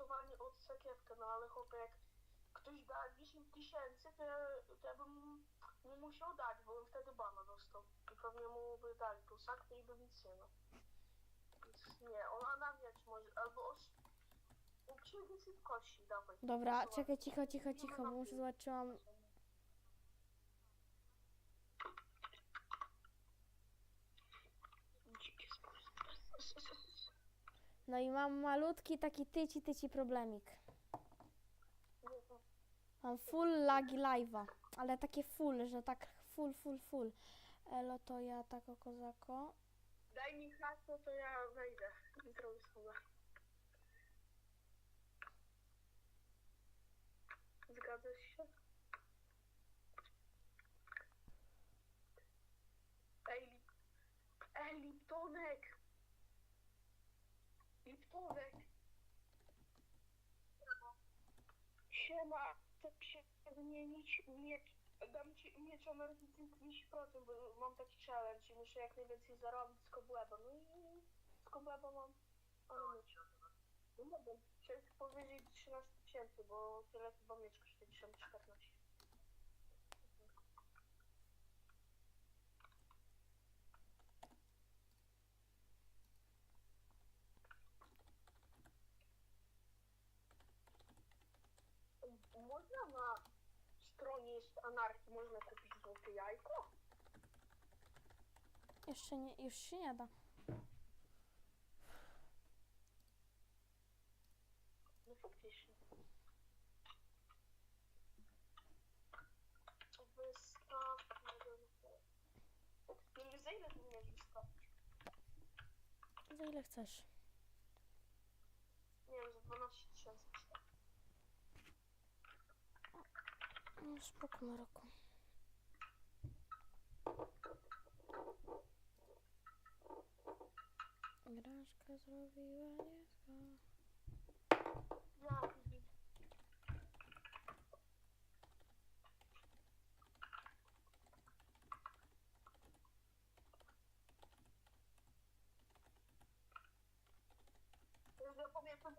głosowanie od sakiewkę, no ale chłopie, jak ktoś da 10 tysięcy, to, ja, to ja bym mu musiał dać, bo bym wtedy bana dostał. I pewnie mu by dali tą sakwę i by nic nie miał. Więc nie, ona na miecz może, albo os... Uczył więcej w kości, dawaj. Dobra, czekaj, cicho, cicho, cicho, bo muszę zobaczyć, czy mam... No i mam malutki taki tyci, tyci problemik. Mam full lagi live'a, ale takie full, że tak full, full, full. Elo to ja tako kozako. Daj mi hasło, to ja wejdę i zrobię sobie. Zgadzasz się? Liptonek! Siema, chcę się wymienić miecz. Dam ci miecz amerykański 30%, bo mam taki challenge i muszę jak najwięcej zarobić z kobłeba. No i z kobłeba mam... Ale miecz. No dobra, chciałem ci powiedzieć 13 tysięcy, bo tyle chyba miecz kosztuje 1014. można kupić złote jajko? Jeszcze nie, już się nie da. No faktycznie. Wystaw... No, za ile ty mnie wystawić? Za ile chcesz? Nie wiem, za 12 No spoko Maroko. Graszka zrobiła niezgo. No. Powiem, co